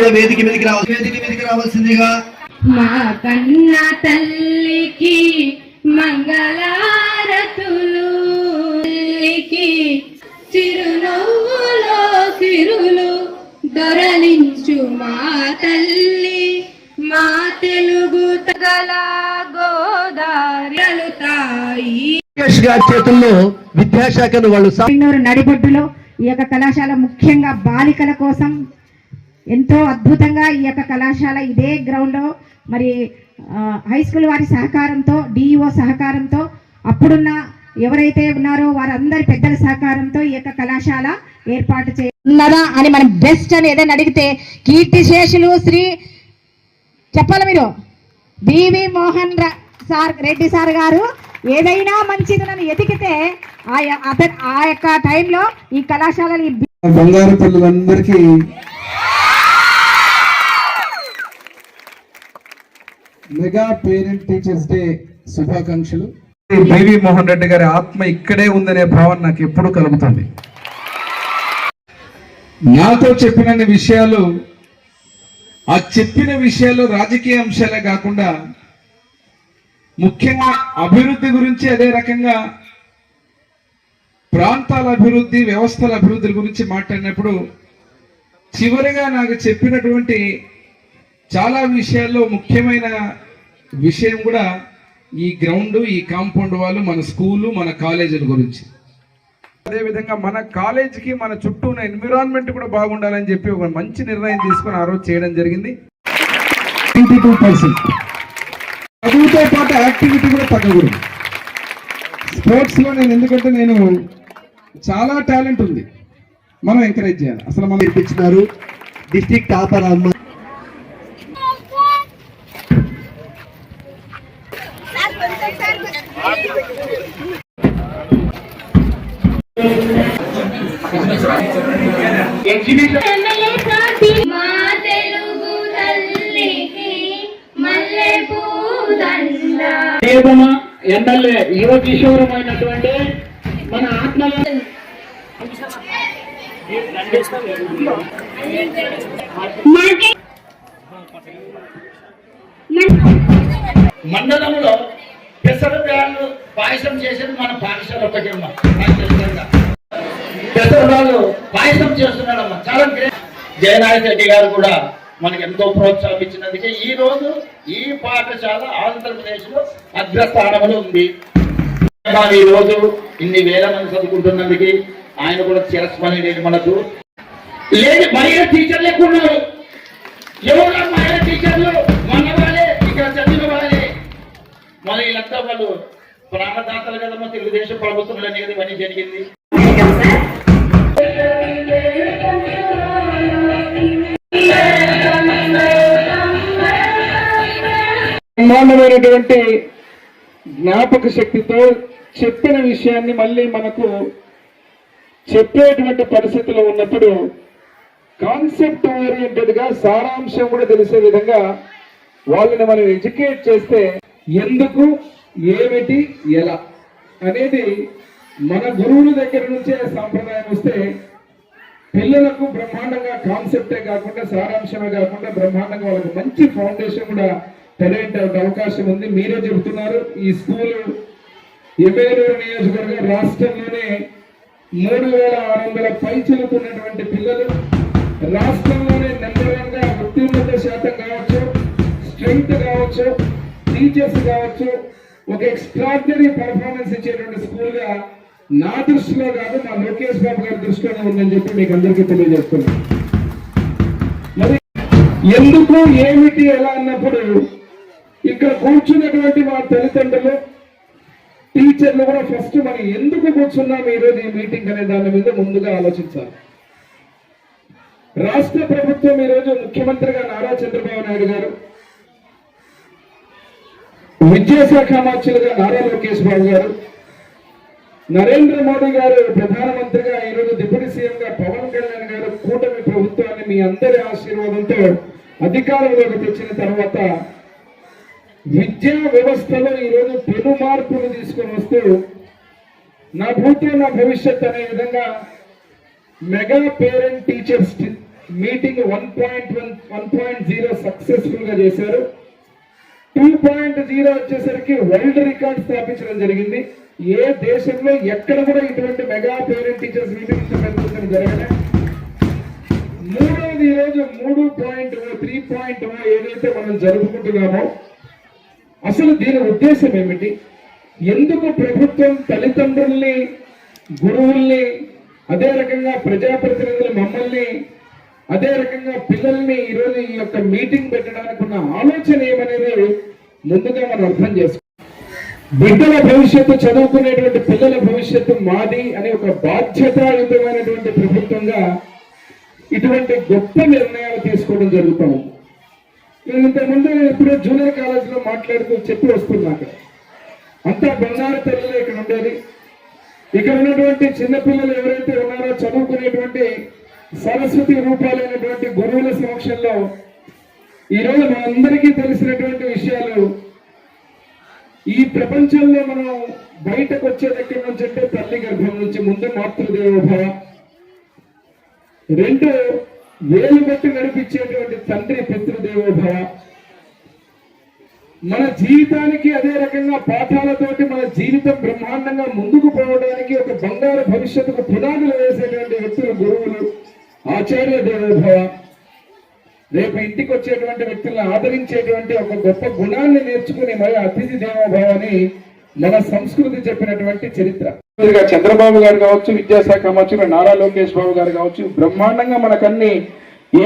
కూడా వేదిక మీదకి రావాలి వేదిక మీదకి రావాల్సిందిగా. మా కన్న తల్లికి మంగళారతులు తల్లికి చిరునవ్వులో సిరులు దొరలించు మా తల్లి. మా తెలుగు తగల గోదావరి తాయి. లోకేష్ గారి చేతుల్లో విద్యాశాఖను వాళ్ళు నడిబొడ్డులో ఈ యొక్క కళాశాల ముఖ్యంగా బాలికల కోసం ఎంతో అద్భుతంగా ఈ యొక్క కళాశాల ఇదే గ్రౌండ్లో మరి హై స్కూల్ వారి సహకారంతో డిఈఓ సహకారంతో అప్పుడున్న ఎవరైతే ఉన్నారో వారందరి పెద్దల సహకారంతో ఈ యొక్క కళాశాల ఏర్పాటు చే ఉన్నదా అని మనం బెస్ట్ అని ఏదైనా అడిగితే కీర్తిశేషులు శ్రీ చెప్పాలి మీరు? బివి మోహన్ రా- సార్ రెడ్డి సార్ గారు ఏదైనా మంచిదని ఎతికితే ఆ య- అతను ఆ యొక్క టైంలో ఈ కళాశాలలు ఈ బంగారు తల్లులందరికీ మెగా పేరెంట్ టీచర్స్ డే శుభాకాంక్షలు. బివి మోహన్ రెడ్డి గారి ఆత్మ ఇక్కడే ఉందనే భావన నాకు ఎప్పుడు కలుగుతుంది. నాతో చెప్పినన్ని విషయాలు ఆ చెప్పిన విషయాలు రాజకీయ అంశాలే కాకుండా ముఖ్యంగా అభివృద్ధి గురించి అదే రకంగా ప్రాంతాల అభివృద్ధి వ్యవస్థల అభివృద్ధి గురించి మాట్లాడినప్పుడు చివరిగా నాకు చెప్పినటువంటి చాలా విషయాల్లో ముఖ్యమైన విషయం కూడా ఈ గ్రౌండ్ ఈ కాంపౌండ్ వాళ్ళు మన స్కూలు మన కాలేజీల గురించి. అదేవిధంగా మన కాలేజీకి మన చుట్టూ ఉన్న ఎన్విరాన్మెంట్ కూడా బాగుండాలని చెప్పి ఒక మంచి నిర్ణయం తీసుకొని ఆ రోజు చేయడం జరిగింది. చదువుతో పాటు యాక్టివిటీ కూడా తగ్గకూడదు. స్పోర్ట్స్లో నేను ఎందుకంటే నేను చాలా టాలెంట్ ఉంది. మనం ఎంకరేజ్ చేయాలి. అసలు మనం నేర్పించినారు. డిస్ట్రిక్ట్ టాపర్ అమ్మ ప్రియతమ ఎమ్మెల్యే యువ కిషోరమైనటువంటి మన ఆత్మ మండలంలో పెసర బ్యాళ్ళు పాయసం చేసేది మన పాఠశాల ఒకటి పెసర బ్యాళ్ళు పాయసం చేస్తున్నాడమ్మా. చాలా గ్రేట్. జయనాయక్ రెడ్డి గారు కూడా మనకి ఎంతో ప్రోత్సాహం ఇచ్చినందుకే ఈ రోజు ఈ పాఠశాల ఆంధ్రప్రదేశ్లో అగ్రస్థానంలో ఉంది. ఈ రోజు ఇన్ని వేల మంది చదువుకుంటున్నందుకు ఆయన కూడా చిరస్మరణ లేదు మనకు లేదు మహిళ టీచర్లు ఎక్కువ ఉన్నారు ఎవరు మహిళ టీచర్లు మన వాళ్ళే ఇక్కడ చదివిన వాళ్ళే. మన వీళ్ళంతా వాళ్ళు ప్రాణదాతలు కదమ్మా తెలుగుదేశం ప్రభుత్వంలో అనేది ఇవన్నీ జరిగింది. బ్రహ్మాండమైనటువంటి జ్ఞాపక శక్తితో చెప్పిన విషయాన్ని మళ్ళీ మనకు చెప్పేటువంటి పరిస్థితిలో ఉన్నప్పుడు కాన్సెప్ట్ ఓరియంటెడ్గా సారాంశం కూడా తెలిసే విధంగా వాళ్ళని మనం ఎడ్యుకేట్ చేస్తే ఎందుకు ఏమిటి ఎలా అనేది మన గురువుల దగ్గర నుంచే సాంప్రదాయం వస్తే పిల్లలకు బ్రహ్మాండంగా కాన్సెప్టే కాకుండా సారాంశమే కాకుండా బ్రహ్మాండంగా వాళ్ళకి మంచి ఫౌండేషన్ కూడా తెలియట అవకాశం ఉంది. మీరే చెబుతున్నారు ఈ స్కూల్ ఎమ్మెల్యేరు నియోజకవర్గం రాష్ట్రంలోనే మూడు వేల ఆరు వందల పైచులుకున్నటువంటి పిల్లలు రాష్ట్రంలోనే నెంబర్ వన్గా ఉత్తీర్ణత శాతం కావచ్చు స్ట్రెంగ్త్ కావచ్చు టీచర్స్ కావచ్చు ఒక ఎక్స్ట్రాడినరీ పర్ఫార్మెన్స్ ఇచ్చేటువంటి స్కూల్గా నా దృష్టిలో కాదు మా లోకేష్ బాబు గారి దృష్టిలోనే ఉందని చెప్పి మీకు అందరికీ తెలియజేస్తున్నాను. మరి ఎందుకు ఏమిటి ఎలా అన్నప్పుడు ఇక్కడ కూర్చున్నటువంటి మా తల్లిదండ్రులు టీచర్లు కూడా ఫస్ట్ మనం ఎందుకు కూర్చున్నాం ఈరోజు ఈ మీటింగ్ అనే దాని మీద ముందుగా ఆలోచించాలి. రాష్ట్ర ప్రభుత్వం ఈరోజు ముఖ్యమంత్రిగా నారా చంద్రబాబు నాయుడు గారు విద్యాశాఖ మార్చులుగా నారా లోకేష్ బాబు గారు నరేంద్ర మోడీ గారు ప్రధానమంత్రిగా ఈరోజు డిప్యూటీ సీఎంగా పవన్ కళ్యాణ్ గారు కూటమి ప్రభుత్వాన్ని మీ అందరి ఆశీర్వాదంతో అధికారంలోకి తెచ్చిన తర్వాత విద్యా వ్యవస్థలో ఈరోజు పెను మార్పులు తీసుకొని వస్తూ నా భూతే నా భవిష్యత్ అనే విధంగా mega parent teachers meeting one point one one point zero సక్సెస్ఫుల్గా చేశారు. టూ పాయింట్ జీరో వచ్చేసరికి వరల్డ్ రికార్డ్ స్థాపించడం జరిగింది. ఏ దేశంలో ఎక్కడ కూడా ఇటువంటి మెగా పేరెంట్ టీచర్స్ మీటింగ్ ఇంత పెద్ద ఎత్తున జరగలే ఈరోజు మూడు పాయింట్ త్రీ పాయింట్ ఏదైతే మనం జరుపుకుంటున్నామో అసలు దీని ఉద్దేశం ఏమిటి? ఎందుకు ప్రభుత్వం తల్లిదండ్రుల్ని గురువుల్ని అదే రకంగా ప్రజాప్రతినిధులు మమ్మల్ని అదే రకంగా పిల్లల్ని ఈరోజు ఈ యొక్క మీటింగ్ పెట్టడానికి ఉన్న ఆలోచన ఏమనేది ముందుగా మనం అర్థం చేసుకోవాలి. బిడ్డల భవిష్యత్తు చదువుకునేటువంటి పిల్లల భవిష్యత్తు మాది అనే ఒక బాధ్యతాయుతమైనటువంటి ప్రభుత్వంగా ఇటువంటి గొప్ప నిర్ణయాలు తీసుకోవడం జరుగుతాం నేను ఇంతకుముందు ఇప్పుడు జూనియర్ కాలేజీలో మాట్లాడుతూ చెప్పి వస్తున్నా అక్కడ. అంతా బంగారు తల్లిలో ఇక్కడ ఉండేది. ఇక్కడ ఉన్నటువంటి చిన్నపిల్లలు ఎవరైతే ఉన్నారో చదువుకునేటువంటి సరస్వతి రూపాలైనటువంటి గురువుల సమక్షంలో ఈరోజు మనందరికీ తెలిసినటువంటి విషయాలు ఈ ప్రపంచంలో మనం బయటకు వచ్చే దగ్గర నుంచి అంటే తల్లి గర్భం నుంచి ముందు మాతృదేవోభవ. రెండు వేలు బట్టి నడిపించేటువంటి తండ్రి పితృదేవోభవ. మన జీవితానికి అదే రకంగా పాఠాలతోటి మన జీవితం బ్రహ్మాండంగా ముందుకు పోవడానికి ఒక బంగారు భవిష్యత్తుకు పునాదులు వేసేటువంటి వ్యక్తులు గురువులు ఆచార్య దేవోభవ. రేపు ఇంటికి వచ్చేటువంటి వ్యక్తులను ఆదరించేటువంటి ఒక గొప్ప గుణాన్ని నేర్చుకుని మరి అతిథి దేవోభవ మన సంస్కృతి చెప్పినటువంటి చరిత్ర. చంద్రబాబు గారు కావచ్చు విద్యాశాఖ మంత్రి నారా లోకేష్ బాబు గారు కావచ్చు బ్రహ్మాండంగా మనకన్ని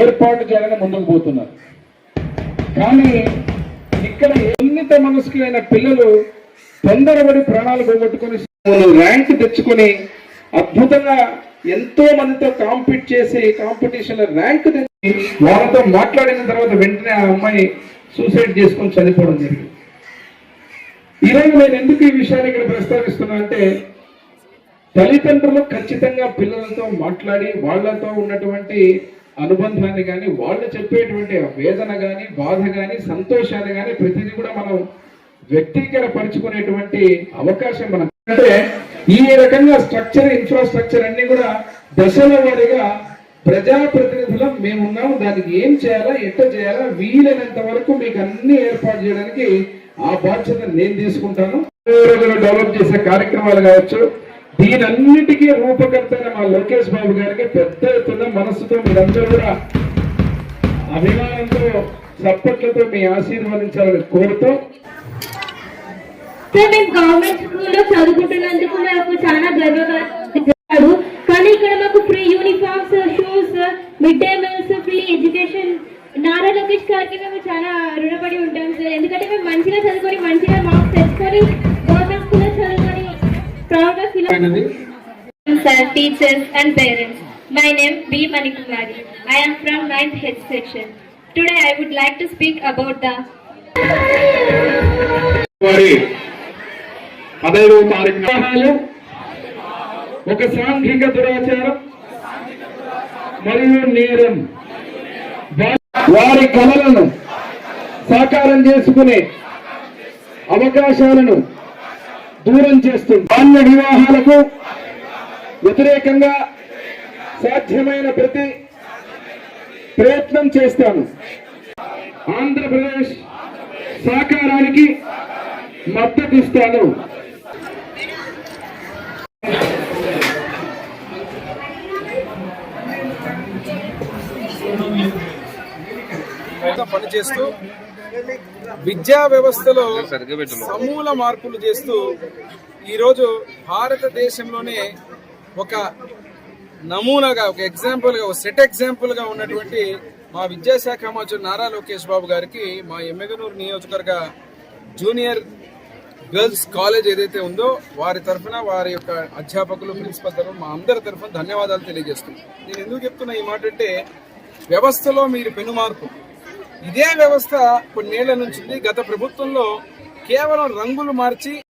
ఏర్పాటు చేయాలని ముందుకు పోతున్నారు. కానీ ఇక్కడ ఉన్నత మనసుకులైన పిల్లలు తొందరపడి ప్రాణాలు పోగొట్టుకుని ర్యాంక్ తెచ్చుకొని అద్భుతంగా ఎంతో మందితో కాంపీట్ చేసి కాంపిటీషన్ ర్యాంక్ తెచ్చి వాళ్ళతో మాట్లాడిన తర్వాత వెంటనే ఆ అమ్మాయి సూసైడ్ చేసుకొని చనిపోవడం జరిగింది. ఈరోజు నేను ఎందుకు ఈ విషయాన్ని ఇక్కడ ప్రస్తావిస్తున్నా అంటే తల్లిదండ్రులు ఖచ్చితంగా పిల్లలతో మాట్లాడి వాళ్ళతో ఉన్నటువంటి అనుబంధాన్ని కానీ వాళ్ళు చెప్పేటువంటి వేదన కానీ బాధ కానీ సంతోషాన్ని కానీ ప్రతిదీ కూడా మనం వ్యక్తీకరపరచుకునేటువంటి అవకాశం మనం అంటే ఈ రకంగా స్ట్రక్చర్ ఇన్ఫ్రాస్ట్రక్చర్ అన్ని కూడా దశల వారీగా ప్రజాప్రతినిధులం మేమున్నాం. దానికి ఏం చేయాలా ఎట్ట చేయాలా వీలైనంత వరకు మీకు అన్ని ఏర్పాటు చేయడానికి ఆ బాధ్యత నేను తీసుకుంటాను. డెవలప్ చేసే కార్యక్రమాలు కావచ్చు దీనన్నిటికీ రూపకర్త మా లోకేష్ బాబు గారికి పెద్ద ఎత్తున మనస్సుతో మీరందరూ కూడా అభిమానంతో చప్పట్లతో మీ ఆశీర్వదించాలని కోరుతూ మేము గవర్నమెంట్ స్కూల్లో చదువుకుంటున్నందుకు నాకు చాలా గర్వగా కానీ ఇక్కడ మాకు free uniforms shoes mid day meals free education Nara Lokesh గారికి మేము చాలా రుణపడి ఉంటాం సార్ ఎందుకంటే మేము మంచిగా చదువుకొని మంచిగా మార్క్స్ తెచ్చుకొని గవర్నమెంట్ స్కూల్లో చదువుకొని ప్రౌడ్గా feel teachers and parents. My name B. Manikumari. I am from 9th H section. Today I would like to speak about the వారి పదైదవ తారీఖు ఒక సాంఘిక దురాచారం మరియు నేరం వారి కళలను సాకారం చేసుకునే అవకాశాలను దూరం చేస్తుంది. బాల్య వివాహాలకు వ్యతిరేకంగా సాధ్యమైన ప్రతి ప్రయత్నం చేస్తాను. ఆంధ్రప్రదేశ్ సాకారానికి మద్దతు గా పనిచేస్తూ విద్యా వ్యవస్థలో సమూల మార్పులు చేస్తూ ఈరోజు భారతదేశంలోనే ఒక నమూనాగా ఒక ఎగ్జాంపుల్గా ఒక సెట్ ఎగ్జాంపుల్గా ఉన్నటువంటి మా విద్యాశాఖ మంత్రి నారా లోకేష్ బాబు గారికి మా ఎమ్మెగనూరు నియోజకవర్గ జూనియర్ గర్ల్స్ కాలేజ్ ఏదైతే ఉందో వారి తరఫున వారి యొక్క అధ్యాపకులు ప్రిన్సిపల్ తరఫున మా అందరి తరఫున ధన్యవాదాలు తెలియజేస్తున్నాను నేను ఎందుకు చెప్తున్నా ఈ మాట అంటే వ్యవస్థలో మీరు పెనుమార్పు ఇదే వ్యవస్థ కొన్నేళ్ళ నుంచి ఉంది. గత ప్రభుత్వంలో కేవలం రంగులు మార్చి